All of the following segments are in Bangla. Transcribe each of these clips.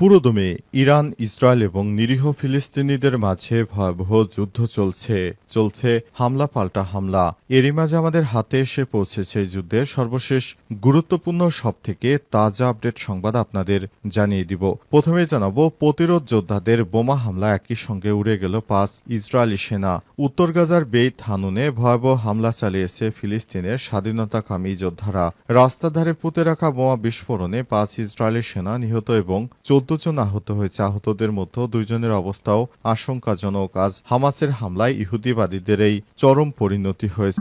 পুরোদমে ইরান, ইসরায়েল এবং নিরীহ ফিলিস্তিনিদের মাঝে ভয়াবহ যুদ্ধ চলছে। চলছে হামলা পাল্টা হামলা। এরই মাঝে আমাদের হাতে এসে পৌঁছেছে যুদ্ধের সর্বশেষ গুরুত্বপূর্ণ সব থেকে তাজা আপডেট সংবাদ আপনাদের জানিয়ে দিব। প্রথমে জানাব, প্রতিরোধ যোদ্ধাদের বোমা হামলা একই সঙ্গে উড়ে গেল পাঁচ ইসরায়েলি সেনা। উত্তর গাজার বেইত হানুনে ভয়াবহ হামলা চালিয়েছে ফিলিস্তিনের স্বাধীনতাকামী যোদ্ধারা। রাস্তার ধারে পুঁতে রাখা বোমা বিস্ফোরণে পাঁচ ইসরায়েলি সেনা নিহত এবং চোদ্দ জন আহত হয়েছে আহতদের মধ্যে দুইজনের অবস্থাও আশঙ্কাজনক। আজ হামাসের হামলায় ইহুদিবাদীদের এই চরম পরিণতি হয়েছে।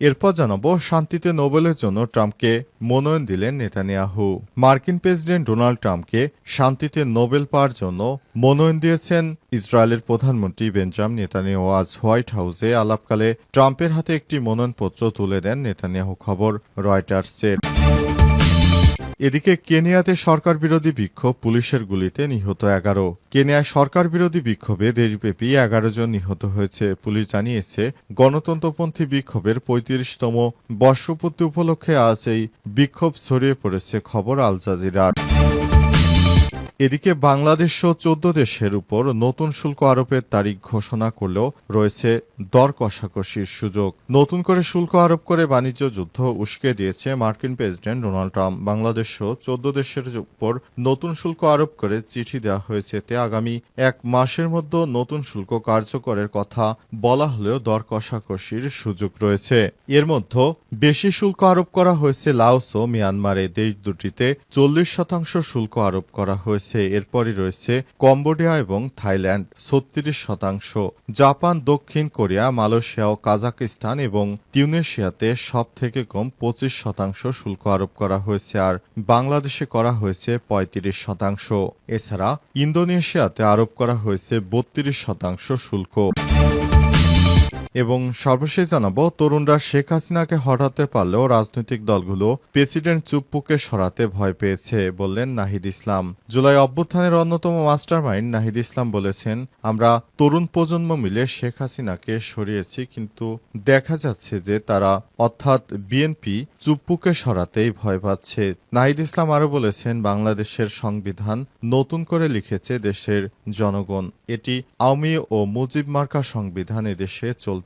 এরপর জানাব, শান্তিতে নোবেলের জন্য ট্রাম্পকে মনোনয়ন দিলেন নেতানিয়াহু। মার্কিন প্রেসিডেন্ট ডোনাল্ড ট্রাম্পকে শান্তিতে নোবেল পাওয়ার জন্য মনোনয়ন দিয়েছেন ইসরায়েলের প্রধানমন্ত্রী বেঞ্জাম নেতানিয়াহু। আজ হোয়াইট হাউসে আলাপকালে ট্রাম্পের হাতে একটি মনোনয়নপত্র তুলে দেন নেতানিয়াহু খবর রয়টার্সের। এদিকে কেনিয়াতে সরকার বিরোধী বিক্ষোভ পুলিশের গুলিতে নিহত এগারো। কেনিয়ায় সরকার বিরোধী বিক্ষোভে দেশব্যাপী এগারো জন নিহত হয়েছে। পুলিশ জানিয়েছে, গণতন্ত্রপন্থী বিক্ষোভের পঁয়ত্রিশতম বর্ষপূর্তি উপলক্ষে আজ এই বিক্ষোভ ছড়িয়ে পড়েছে খবর আল জাজিরার। এদিকে বাংলাদেশ সহ চোদ্দ দেশের উপর নতুন শুল্ক আরোপের তারিখ ঘোষণা করলেও রয়েছে দর কষাকষির সুযোগ। নতুন করে শুল্ক আরোপ করে বাণিজ্য যুদ্ধ উস্কে দিয়েছে মার্কিন প্রেসিডেন্ট ডোনাল্ড ট্রাম্প। বাংলাদেশ সহ চোদ্দ দেশের উপর নতুন শুল্ক আরোপ করে চিঠি দেওয়া হয়েছে তে আগামী এক মাসের মধ্যে নতুন শুল্ক কার্যকরের কথা বলা হলেও দর কষাকষির সুযোগ রয়েছে। এর মধ্যে বেশি শুল্ক আরোপ করা হয়েছে লাওস ও মিয়ানমারে। দেশ দুটিতে চল্লিশ শতাংশ শুল্ক আরোপ করা হয়েছে। এরপরই রয়েছে কম্বোডিয়া এবং থাইল্যান্ড, ছত্রিশ শতাংশ। জাপান, দক্ষিণ কোরিয়া, মালয়েশিয়া ও কাজাকিস্তান এবং টিউনেশিয়াতে সব থেকে কম পঁচিশ শতাংশ শুল্ক আরোপ করা হয়েছে আর বাংলাদেশে করা হয়েছে পঁয়ত্রিশ শতাংশ। এছাড়া ইন্দোনেশিয়াতে আরোপ করা হয়েছে বত্রিশ শতাংশ শুল্ক। এবং সর্বশেষ জানাব, তরুণরা শেখ হাসিনাকে হটাতে পারলেও রাজনৈতিক দলগুলো প্রেসিডেন্ট চুপ্পুকে সরাতে ভয় পেয়েছে বললেন নাহিদ ইসলাম। জুলাই অভ্যুত্থানের অন্যতম মাস্টারমাইন্ড নাহিদ ইসলাম বলেছেন, আমরা তরুণ প্রজন্ম মিলে শেখ হাসিনাকে সরিয়েছি, কিন্তু দেখা যাচ্ছে যে তারা অর্থাৎ বিএনপি চুপ্পুকে সরাতেই ভয় পাচ্ছে। নাহিদ ইসলাম আরও বলেছেন, বাংলাদেশের সংবিধান নতুন করে লিখেছে দেশের জনগণ। এটি আওয়ামী ও মুজিব মার্কা সংবিধান এদেশে চলতে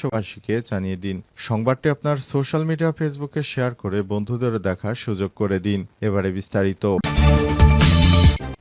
বিশ্ববাসীকে জানিয়ে দিন। সংবাদটি আপনার সোশ্যাল মিডিয়া ফেসবুকে শেয়ার করে বন্ধুদের দেখার সুযোগ করে দিন। এবারে বিস্তারিত।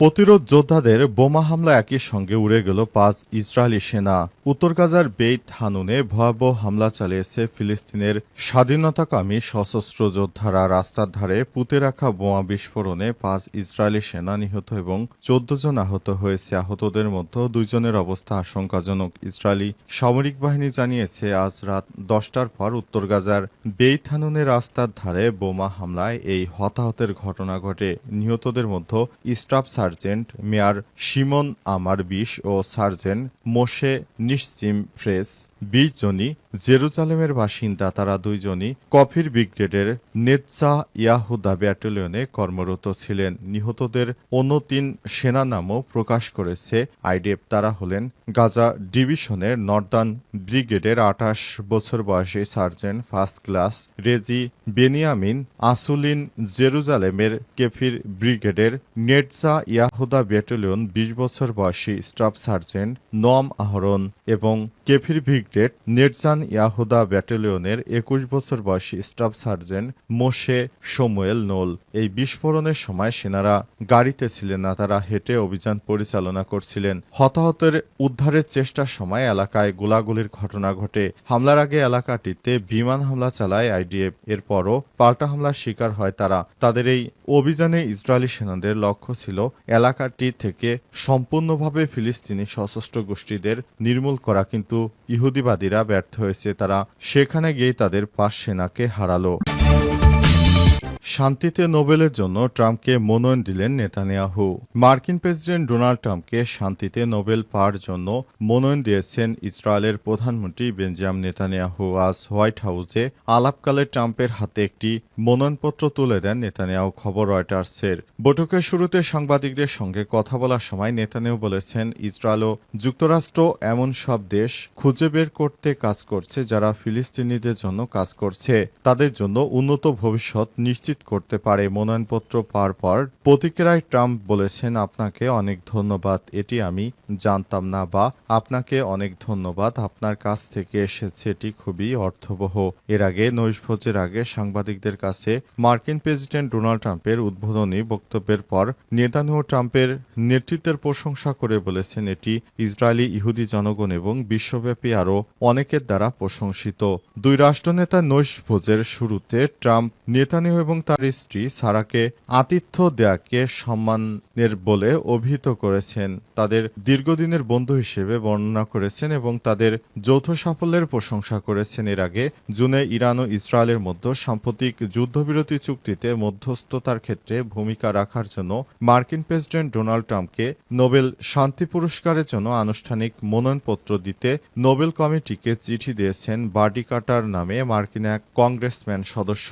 প্রতিরোধ যোদ্ধাদের বোমা হামলা একই সঙ্গে উড়ে গেল পাঁচ ইসরায়েলি সেনা। উত্তর গাজার বেইত হানুনে ভয়াবহ হামলা চালিয়েছে ফিলিস্তিনের স্বাধীনতাকামী সশস্ত্র যোদ্ধারা। রাস্তার ধারে পুঁতে রাখা বোমা বিস্ফোরণে পাঁচ ইসরায়েলি সেনা নিহত এবং চোদ্দ জন আহত হয়েছে। আহতদের মধ্যে দুইজনের অবস্থা আশঙ্কাজনক। ইসরায়েলি সামরিক বাহিনী জানিয়েছে, আজ রাত দশটার পর উত্তর গাজার বেইত হানুনে রাস্তার ধারে বোমা হামলায় এই হতাহতের ঘটনা ঘটে। নিহতদের মধ্যে স্টাফ সার্জেন্ট মেয়ার সিমন আমার বিশ ও সার্জেন্ট মোশে নিশ্চিম ফ্রেস বিশ জনই জেরুজালেমের বাসিন্দা, তারা দুইজনই কফির ব্রিগেডের নেৎসা ইয়াহুদা ব্যাটালিয়নে কর্মরত ছিলেন। নিহতদের অন্য তিন সেনা নামও প্রকাশ করেছে আইডিএফ। তারা হলেন গাজা ডিভিশনের নর্দার্ন ব্রিগেডের আঠাশ বছর বয়সী সার্জেন্ট ফার্স্ট ক্লাস রেজি বেনিয়ামিন আসুলিন জেরুজালেমের কেফির ব্রিগেডের নেটসা ইয়াহুদা ব্যাটালিয়ন বিশ বছর বয়সী স্টাফ সার্জেন্ট নম আহরণ এবং কেফির ব্রিগেড নেটজান ইয়াহুদা ব্যাটালিয়নের একুশ বছর বয়সী staff sergeant Moshe Samuel Noll. এই বিস্ফোরণের সময় সেনারা গাড়িতে ছিলেন না, তারা হেঁটে অভিযান পরিচালনা করছিলেন। হতাহতের উদ্ধারের চেষ্টার সময় এলাকায় গোলাগুলির ঘটনা ঘটে। হামলার আগে এলাকাটিতে বিমান হামলা চালায় আইডিএফ। এরপরও পাল্টা হামলার শিকার হয় তারা। তাদের এই অভিযানে ইসরায়েলি সেনাদের লক্ষ্য ছিল এলাকাটি থেকে সম্পূর্ণভাবে ফিলিস্তিনি সশস্ত্র গোষ্ঠীদের নির্মূল করা, কিন্তু ইহুদি ইহুদিবাদীরা ব্যর্থ হয়েছে তারা সেখানে গিয়ে তাদের পাঁচ সেনাকে হারালো। শান্তিতে নোবেলের জন্য ট্রাম্পকে মনোনয়ন দিলেন নেতানিয়াহু। মার্কিন প্রেসিডেন্ট ডোনাল্ড ট্রাম্পকে শান্তিতে নোবেল পাওয়ার জন্য মনোনয়ন দিয়েছেন ইসরায়েলের প্রধানমন্ত্রী বেঞ্জাম নেতানিয়াহু। আজ হোয়াইট হাউসে আলাপকালে ট্রাম্পের হাতে একটি মনোনয়নপত্র তুলে দেন নেতানিয়াহু, খবর রয়টার্সের। বৈঠকের শুরুতে সাংবাদিকদের সঙ্গে কথা বলার সময় নেতানিয়াহু বলেছেন, ইসরায়েল ও যুক্তরাষ্ট্র এমন সব দেশ খুঁজে বের করতে কাজ করছে যারা ফিলিস্তিনিদের জন্য কাজ করছে। তাদের জন্য উন্নত ভবিষ্যৎ নিশ্চিত করতে পারে মনোনয়নপত্র পাওয়ার পর। প্রতিক্রিয়ায় ট্রাম্প বলেছেন, আপনাকে অনেক ধন্যবাদ। এটি আমি জানতাম না বা আপনাকে অনেক ধন্যবাদ। আপনার কাছ থেকে এসেছে। এটি খুবই অর্থবহ। এর আগে নৈশভোজের আগে সাংবাদিকদের কাছে মার্কিন প্রেসিডেন্ট ডোনাল্ড ট্রাম্পের উদ্বোধনী বক্তব্যের পর নেতানিয়াহু ট্রাম্পের নেতৃত্বের প্রশংসা করে বলেছেন, এটি ইসরায়েলি ইহুদি জনগণ এবং বিশ্বব্যাপী আরও অনেকের দ্বারা প্রশংসিত। দুই রাষ্ট্রনেতা নৈশভোজের শুরুতে ট্রাম্প, নেতানিয়াহু এবং তার স্ত্রী সারাকে আতিথ্য দেয়াকে সম্মানের বলে অভিহিত করেছেন। তাদের দীর্ঘদিনের বন্ধু হিসেবে বর্ণনা করেছেন এবং তাদের যৌথ সাফল্যের প্রশংসা করেছেন। এর আগে জুনে ইরান ও ইসরায়েলের মধ্যে সাম্প্রতিক যুদ্ধবিরতি চুক্তিতে মধ্যস্থতার ক্ষেত্রে ভূমিকা রাখার জন্য মার্কিন প্রেসিডেন্ট ডোনাল্ড ট্রাম্পকে নোবেল শান্তি পুরস্কারের জন্য আনুষ্ঠানিক মনোনয়নপত্র দিতে নোবেল কমিটিকে চিঠি দিয়েছেন বার্ডি কাটার নামে মার্কিন এক কংগ্রেসম্যান সদস্য।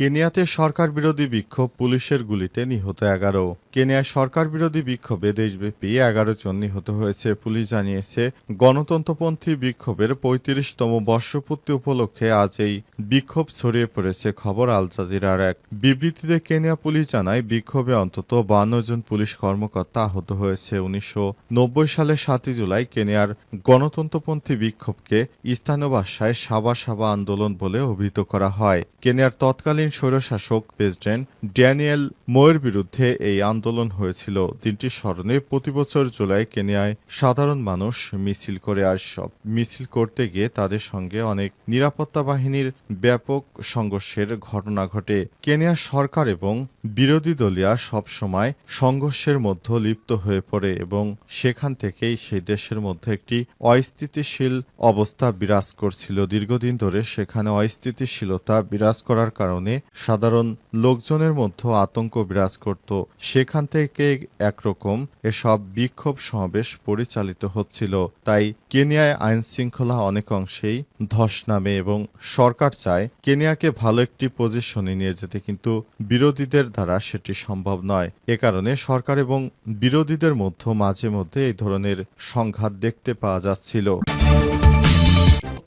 কেনিয়াতে সরকার বিরোধী বিক্ষোভ পুলিশের গুলিতে নিহত এগারো। কেনিয়ায় সরকার বিরোধী বিক্ষোভে দেশব্যাপী এগারো জন নিহত হয়েছে। পুলিশ জানিয়েছে, গণতন্ত্রপন্থী বিক্ষোভের পঁয়ত্রিশতম বর্ষপূর্তি উপলক্ষে আজ এই বিক্ষোভ ছড়িয়ে পড়েছে খবর আল জাজিরার এক বিবৃতিতে কেনিয়া পুলিশ জানায়, বিক্ষোভে অন্তত বান্ন জন পুলিশ কর্মকর্তা আহত হয়েছে। উনিশশো নব্বই সালের সাতই জুলাই কেনিয়ার গণতন্ত্রপন্থী বিক্ষোভকে স্থানীয় ভাষায় সাবা সাবা আন্দোলন বলে অভিহিত করা হয়। কেনিয়ার তৎকালীন স্বৈরশাসক প্রেসিডেন্ট ড্যানিয়েল মোয়ের বিরুদ্ধে এই আন্দোলন হয়েছিল। দিনটি স্মরণে প্রতি বছর জুলাই কেনিয়ায় সাধারণ মানুষ মিছিল করে আর সব মিছিল করতে গিয়ে তাদের সঙ্গে অনেক নিরাপত্তা বাহিনীর ব্যাপক সংঘর্ষের ঘটনা ঘটে। কেনিয়া সরকার এবং বিরোধী দলীয় সবসময় সংঘর্ষের মধ্যে লিপ্ত হয়ে পড়ে এবং সেখান থেকেই সেই দেশের মধ্যে একটি অস্থিতিশীল অবস্থা বিরাজ করছিল। দীর্ঘদিন ধরে সেখানে অস্থিতিশীলতা বিরাজ করার কারণে সাধারণ লোকজনের মধ্যে আতঙ্ক বিরাজ করত। সেখান থেকে একরকম এসব বিক্ষোভ সমাবেশ পরিচালিত হচ্ছিল। তাই কেনিয়ায় আইন শৃঙ্খলা অনেক অংশেই ধস নামে এবং সরকার চায় কেনিয়াকে ভালো একটি পজিশনে নিয়ে যেতে, কিন্তু বিরোধীদের দ্বারা সেটি সম্ভব নয়। এ কারণে সরকার এবং বিরোধীদের মধ্যে মাঝে মধ্যে এই ধরনের সংঘাত দেখতে পাওয়া যাচ্ছিল।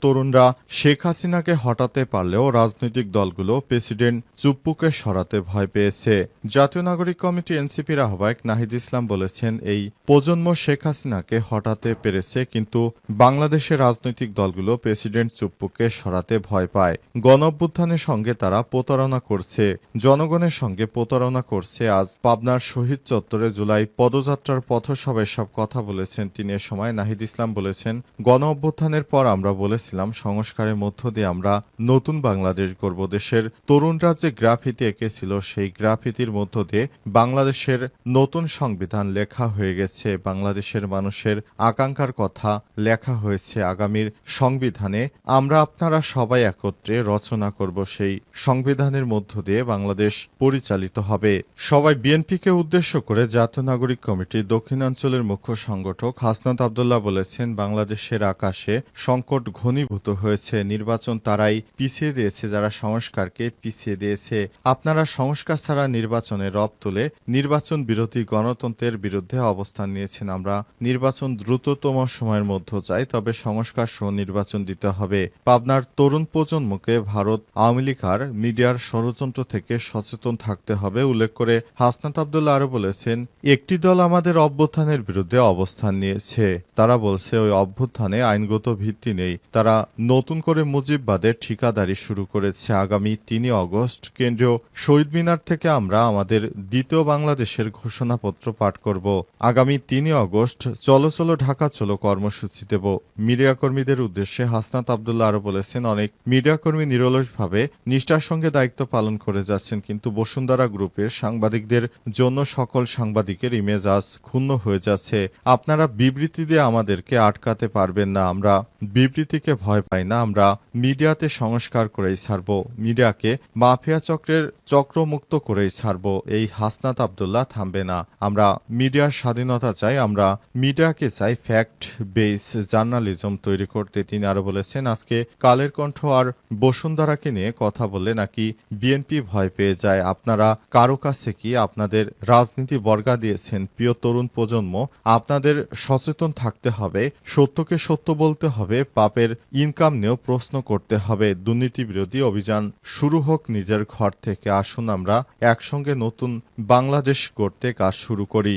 তরুণরা শেখ হাসিনাকে হটাতে পারলেও রাজনৈতিক দলগুলো প্রেসিডেন্ট চুপ্পুকে সরাতে ভয় পেয়েছে। জাতীয় নাগরিক কমিটি এনসিপির আহ্বায়ক নাহিদ ইসলাম বলেছেন, এই প্রজন্ম শেখ হাসিনাকে হটাতে পেরেছে, কিন্তু বাংলাদেশের রাজনৈতিক দলগুলো প্রেসিডেন্ট চুপ্পুকে সরাতে ভয় পায়। গণ অভ্যুত্থানের সঙ্গে তারা প্রতারণা করছে। জনগণের সঙ্গে প্রতারণা করছে। আজ পাবনার শহীদ চত্বরে জুলাই পদযাত্রার পথসভায় সব কথা বলেছেন তিনি। এ সময় নাহিদ ইসলাম বলেছেন গণ অভ্যুত্থানের পর আমরা বলেছিলাম সংস্কারের মধ্য দিয়ে আমরা নতুন বাংলাদেশ গড়ব। দেশের তরুণরা যে গ্রাফিতি এঁকেছিল। সেই গ্রাফিতির মধ্য দিয়ে বাংলাদেশের নতুন সংবিধান লেখা হয়ে গেছে। বাংলাদেশের মানুষের আকাঙ্ক্ষার কথা লেখা হয়েছে। আগামীর সংবিধানে আমরা আপনারা সবাই একত্রে রচনা করব। সেই সংবিধানের মধ্য দিয়ে বাংলাদেশ পরিচালিত হবে। সবাই বিএনপিকে উদ্দেশ্য করে জাতীয় নাগরিক কমিটি দক্ষিণাঞ্চলের মুখ্য সংগঠক হাসনাত আবদুল্লাহ বলেছেন, বাংলাদেশের আকাশে সংকট ঘনীভূত হয়েছে। নির্বাচন তারাই পিছিয়ে দিয়েছে, যারা সংস্কারকে পিছিয়ে দিয়েছে। আপনারা সংস্কার ছাড়া নির্বাচনে রব তুলে নির্বাচন বিরোধী গণতন্ত্রের বিরুদ্ধে অবস্থান নিয়েছেন আমরা। নির্বাচন দ্রুততম সময়ের মধ্যে চাই, তবে সংস্কার সহ নির্বাচন দিতে হবে। পাবনার তরুণ প্রজন্মকে ভারত আওয়ামী লীগার মিডিয়ার ষড়যন্ত্র থেকে সচেতন থাকতে হবে, উল্লেখ করে হাসনাত আবদুল্লাহ আরও বলেছেন, একটি দল আমাদের অভ্যুত্থানের বিরুদ্ধে অবস্থান নিয়েছে। তারা বলছে, ওই অভ্যুত্থানে আইনগত ভিত্তি নেই। তারা তারা নতুন করে মুজিববাদের ঠিকাদারি শুরু করেছে। আগামী তিনই অগস্ট কেন্দ্রীয় শহীদ মিনার থেকে আমরা আমাদের দ্বিতীয় বাংলাদেশের ঘোষণাপত্র পাঠ করব। আগামী তিনই অগস্ট চলো চলো ঢাকা চলো কর্মসূচি দেব। মিডিয়া কর্মীদের উদ্দেশ্যে হাসনাত আবদুল্লাহ আরও বলেছেন, অনেক মিডিয়া কর্মী নিরলসভাবে নিষ্ঠার সঙ্গে দায়িত্ব পালন করে যাচ্ছেন, কিন্তু বসুন্ধরা গ্রুপের সাংবাদিকদের জন্য সকল সাংবাদিকের ইমেজ আজ ক্ষুণ্ণ হয়ে যাচ্ছে। আপনারা বিবৃতি দিয়ে আমাদেরকে আটকাতে পারবেন না। আমরা বিবৃতিকে ভয় পাই না, আমরা মিডিয়াতে সংস্কার করেই ছাড়ব, মিডিয়াকে মাফিয়া চক্রের চক্রমুক্ত করেই ছাড়ব, এই হাসনাত আবদুল্লাহ থামবে না। আমরা মিডিয়ার স্বাধীনতা চাই, আমরা মিডিয়াকে চাই ফ্যাক্ট বেস জার্নালিজম তৈরি করতে, তিনি আরও বলেছেন, আজকে কালের কণ্ঠ আর বসুন্ধরাকে নিয়ে কথা বললে নাকি বিএনপি ভয় পেয়ে যায়। আপনারা কারও কাছে কি আপনাদের রাজনীতি বর্গা দিয়েছেন? প্রিয় তরুণ প্রজন্ম, আপনাদের সচেতন থাকতে হবে, সত্যকে সত্য বলতে হবে, পাপের ইনকাম নিয়েও প্রশ্ন করতে হবে। দুর্নীতি বিরোধী অভিযান শুরু হোক নিজের ঘর থেকে। আসুন আমরা একসঙ্গে নতুন বাংলাদেশ গড়তে কাজ শুরু করি।